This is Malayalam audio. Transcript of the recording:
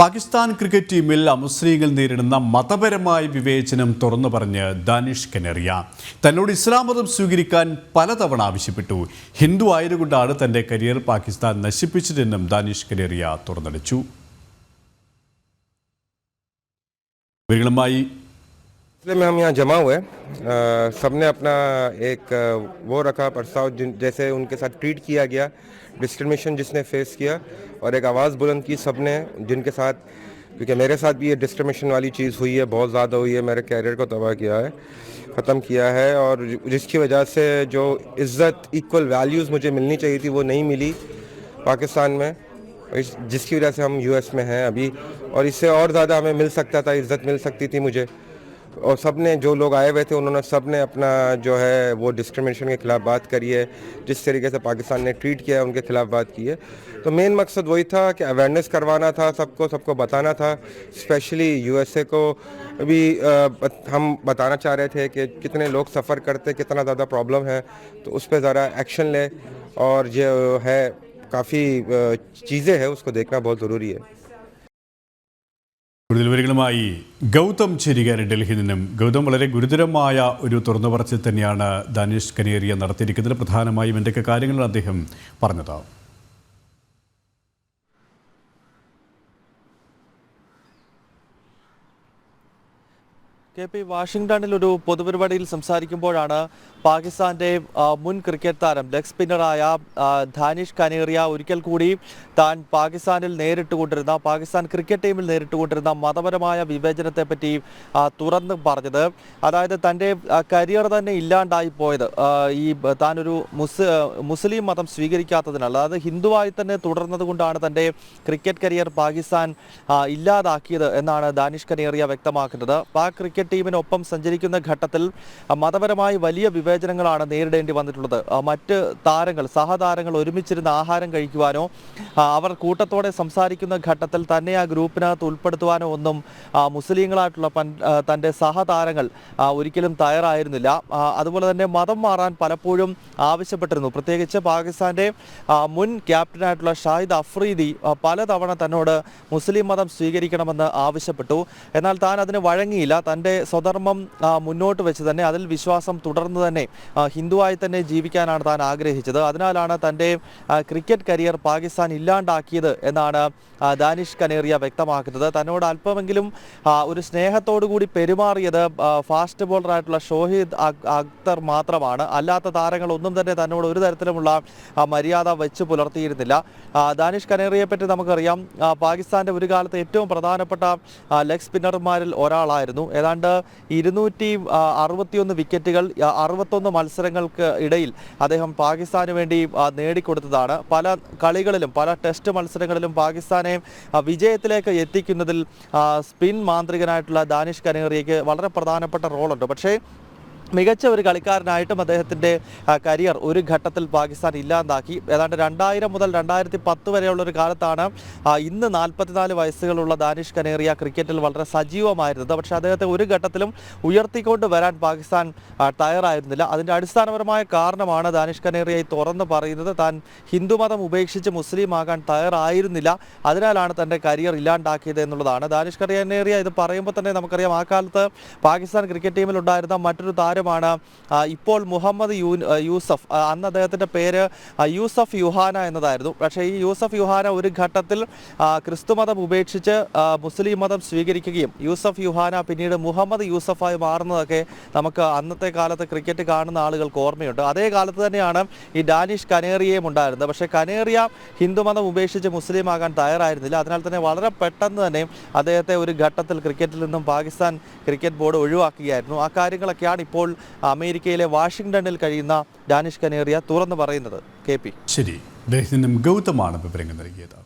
പാകിസ്ഥാൻ ക്രിക്കറ്റ് ടീമിൽ അമുസ്ലിങ്ങൾ നേരിടുന്ന മതപരമായ വിവേചനം തുറന്നു പറഞ്ഞ് ദാനിഷ് കനറിയ. തന്നോട് ഇസ്ലാം മതം സ്വീകരിക്കാൻ പലതവണ ആവശ്യപ്പെട്ടു. ഹിന്ദു ആയതുകൊണ്ടാണ് തന്റെ കരിയർ പാകിസ്ഥാൻ നശിപ്പിച്ചതെന്നും ദാനിഷ് കനേറിയ തുറന്നടിച്ചു. इसलिए में हम यहाँ जमा हुए सबने अपना एक वो रखा, प्रस्ताव जैसे उनके साथ ट्रीट किया गया, डिस्क्रिमिनेशन जिसने फेस किया और एक आवाज़ बुलंद की सबने, जिनके साथ, क्योंकि मेरे साथ भी ये डिस्क्रिमिनेशन वाली चीज़ हुई है, बहुत ज़्यादा हुई है, मेरे कैरियर को तबाह किया है, ख़त्म किया है और जिसकी वजह से जो इज़्ज़त इक्वल वैल्यूज़ मुझे मिलनी चाहिए थी, वो नहीं मिली पाकिस्तान में। जिसकी वजह से हम यूएस में हैं अभी और इससे और ज़्यादा हमें मिल सकता था, इज़्ज़त मिल सकती थी मुझे। اور سب نے جو لوگ آئے ہوئے تھے، انہوں نے سب نے اپنا جو ہے وہ ڈسکرمنیشن کے خلاف بات کری ہے، جس طریقے سے پاکستان نے ٹریٹ کیا ہے، ان کے خلاف بات کی ہے۔ تو مین مقصد وہی تھا کہ اویئرنیس کروانا تھا، سب کو سب کو بتانا تھا۔ اسپیشلی یو ایس اے کو بھی ہم بتانا چاہ رہے تھے کہ کتنے لوگ سفر کرتے، کتنا زیادہ پرابلم ہے۔ تو اس پہ ذرا ایکشن لے۔ اور جو ہے، کافی چیزیں ہیں، اس کو دیکھنا بہت ضروری ہے۔ കൂടുതൽ വിവരങ്ങളുമായി ഗൗതം ചെരികാരി ഡൽഹിയിൽ നിന്നും. ഗൗതം വളരെ ഗുരുതരമായ ഒരു തുറന്നു പറച്ചിൽ തന്നെയാണ് ദാനിഷ് കനേരിയ നടത്തിയിരിക്കുന്നത്. പ്രധാനമായും എന്തൊക്കെ കാര്യങ്ങളാണ് അദ്ദേഹം പറഞ്ഞത്? കെ പി വാഷിംഗ്ടണിൽ ഒരു പൊതുപരിപാടിയിൽ സംസാരിക്കുമ്പോഴാണ് പാകിസ്ഥാന്റെ മുൻ ക്രിക്കറ്റ് താരം ലെഗ് സ്പിന്നറായ ധാനിഷ് കനേറിയ ഒരിക്കൽ കൂടി താൻ പാകിസ്ഥാനിൽ നേരിട്ടുകൊണ്ടിരുന്ന പാകിസ്ഥാൻ ക്രിക്കറ്റ് ടീമിൽ നേരിട്ടുകൊണ്ടിരുന്ന മതപരമായ വിവേചനത്തെ പറ്റി ആ, തുറന്ന് പറഞ്ഞത്. അതായത് തന്റെ കരിയർ തന്നെ ഇല്ലാണ്ടായി പോയത്. ഈ താനൊരു മുസ് മുസ്ലിം മതം സ്വീകരിക്കാത്തതിനാൽ അതായത് ഹിന്ദുവായി തന്നെ തുടർന്നത് കൊണ്ടാണ് തന്റെ ക്രിക്കറ്റ് കരിയർ പാകിസ്ഥാൻ ഇല്ലാതാക്കിയത് എന്നാണ് ദാനിഷ് കനേറിയ വ്യക്തമാക്കുന്നത്. പാക് ക്രിക്കറ്റ് ടീമിനൊപ്പം സഞ്ചരിക്കുന്ന ഘട്ടത്തിൽ മതപരമായി വലിയ വിവേചനങ്ങളാണ് നേരിടേണ്ടി വന്നിട്ടുള്ളത്. മറ്റ് താരങ്ങൾ സഹതാരങ്ങൾ ഒരുമിച്ചിരുന്ന് ആഹാരം കഴിക്കുവാനോ അവർ കൂട്ടത്തോടെ സംസാരിക്കുന്ന ഘട്ടത്തിൽ തന്നെ ആ ഗ്രൂപ്പിനകത്ത് ഉൾപ്പെടുത്തുവാനോ ഒന്നും മുസ്ലിങ്ങളായിട്ടുള്ള തന്റെ സഹതാരങ്ങൾ ഒരിക്കലും തയ്യാറായിരുന്നില്ല. അതുപോലെ തന്നെ മതം മാറാൻ പലപ്പോഴും ആവശ്യപ്പെട്ടിരുന്നു. പ്രത്യേകിച്ച് പാകിസ്ഥാന്റെ ആ, മുൻ ക്യാപ്റ്റനായിട്ടുള്ള ഷാഹിദ് അഫ്രീദി പലതവണ തന്നോട് മുസ്ലിം മതം സ്വീകരിക്കണമെന്ന് ആവശ്യപ്പെട്ടു. എന്നാൽ താൻ അതിന് വഴങ്ങിയില്ല. തന്റെ സ്വധർമ്മം മുന്നോട്ട് വെച്ച് തന്നെ അതിൽ വിശ്വാസം തുടർന്ന് തന്നെ ഹിന്ദുവായി തന്നെ ജീവിക്കാനാണ് താൻ ആഗ്രഹിച്ചത്. അതിനാലാണ് തന്റെ ക്രിക്കറ്റ് കരിയർ പാകിസ്ഥാൻ ഇല്ലാണ്ടാക്കിയത് എന്നാണ് ദാനിഷ് കനേറിയ വ്യക്തമാക്കുന്നത്. തന്നോട് അല്പമെങ്കിലും ഒരു സ്നേഹത്തോടു കൂടി പെരുമാറിയത് ഫാസ്റ്റ് ബോളറായിട്ടുള്ള ഷോഹിദ് അക്തർ മാത്രമാണ്. അല്ലാത്ത താരങ്ങളൊന്നും തന്നെ തന്നോട് ഒരു തരത്തിലുമുള്ള മര്യാദ വെച്ച് പുലർത്തിയിരുന്നില്ല. ദാനിഷ് കനേറിയെ പറ്റി നമുക്കറിയാം പാകിസ്ഥാന്റെ ഒരു കാലത്ത് ഏറ്റവും പ്രധാനപ്പെട്ട ലെഗ് സ്പിന്നർമാരിൽ ഒരാളായിരുന്നു. ഏതാണ്ട് ഇരുന്നൂറ്റി ആ, അറുപത്തിയൊന്ന് വിക്കറ്റുകൾ അറുപത്തൊന്ന് മത്സരങ്ങൾക്ക് ഇടയിൽ അദ്ദേഹം പാകിസ്ഥാന് വേണ്ടി നേടിക്കൊടുത്തതാണ്. പല കളികളിലും പല ടെസ്റ്റ് മത്സരങ്ങളിലും പാകിസ്ഥാനെ വിജയത്തിലേക്ക് എത്തിക്കുന്നതിൽ സ്പിൻ മാന്ത്രികനായിട്ടുള്ള ദാനിഷ് കനേറിയയ്ക്ക് വളരെ പ്രധാനപ്പെട്ട റോളുണ്ട്. പക്ഷേ മികച്ച ഒരു കളിക്കാരനായിട്ടും അദ്ദേഹത്തിന്റെ കരിയർ ഒരു ഘട്ടത്തിൽ പാകിസ്ഥാൻ ഇല്ലാതാക്കി. ഏതാണ്ട് രണ്ടായിരം മുതൽ രണ്ടായിരത്തി പത്ത് വരെയുള്ള ഒരു കാലത്താണ് ഇന്ന് നാൽപ്പത്തിനാല് വയസ്സുകളുള്ള ദാനിഷ് കനേറിയ ക്രിക്കറ്റിൽ വളരെ സജീവമായിരുന്നത്. പക്ഷേ അദ്ദേഹത്തെ ഒരു ഘട്ടത്തിലും ഉയർത്തിക്കൊണ്ട് വരാൻ പാകിസ്ഥാൻ തയ്യാറായിരുന്നില്ല. അതിന്റെ അടിസ്ഥാനപരമായ കാരണമാണ് ദാനിഷ് കനേറിയ തുറന്ന് പറയുന്നത്. താൻ ഹിന്ദുമതം ഉപേക്ഷിച്ച് മുസ്ലിം ആകാൻ തയ്യാറായിരുന്നില്ല. അതിനാലാണ് തന്റെ കരിയർ ഇല്ലാണ്ടാക്കിയത് എന്നുള്ളതാണ്. ദാനിഷ് കനേറിയ ഇത് പറയുമ്പോൾ തന്നെ നമുക്കറിയാം ആ കാലത്ത് പാകിസ്ഥാൻ ക്രിക്കറ്റ് ടീമിലുണ്ടായിരുന്ന മറ്റൊരു താരമാണ് ആ, ഇപ്പോൾ മുഹമ്മദ് യൂ യൂസഫ് അന്ന് അദ്ദേഹത്തിന്റെ പേര് യൂസഫ് യുഹാന എന്നതായിരുന്നു. പക്ഷേ ഈ യൂസഫ് യുഹാന ഒരു ഘട്ടത്തിൽ ക്രിസ്തുമതം ഉപേക്ഷിച്ച് മുസ്ലിം മതം സ്വീകരിക്കുകയും യൂസഫ് യുഹാന പിന്നീട് മുഹമ്മദ് യൂസഫായി മാറുന്നതൊക്കെ നമുക്ക് അന്നത്തെ കാലത്ത് ക്രിക്കറ്റ് കാണുന്ന ആളുകൾക്ക് ഓർമ്മയുണ്ട്. അതേ കാലത്ത് തന്നെയാണ് ഈ ഡാനിഷ് കനേറിയയും ഉണ്ടായിരുന്നത്. പക്ഷേ കനേറിയ ഹിന്ദുമതം ഉപേക്ഷിച്ച് മുസ്ലിം ആകാൻ തയ്യാറായിരുന്നില്ല. അതിനാൽ തന്നെ വളരെ പെട്ടെന്ന് തന്നെ അദ്ദേഹത്തെ ഒരു ഘട്ടത്തിൽ ക്രിക്കറ്റിൽ നിന്നും പാകിസ്ഥാൻ ക്രിക്കറ്റ് ബോർഡ് ഒഴിവാക്കുകയായിരുന്നു. ആ കാര്യങ്ങളൊക്കെയാണ് ഇപ്പോൾ അമേരിക്കയിലെ വാഷിംഗ്ടണിൽ കഴിയുന്ന ഡാനിഷ് കനേറിയ തുറന്നു പറയുന്നത് കെ പി. ശരി. ഗൗതമാണ് വിവരങ്ങൾ നൽകിയത്.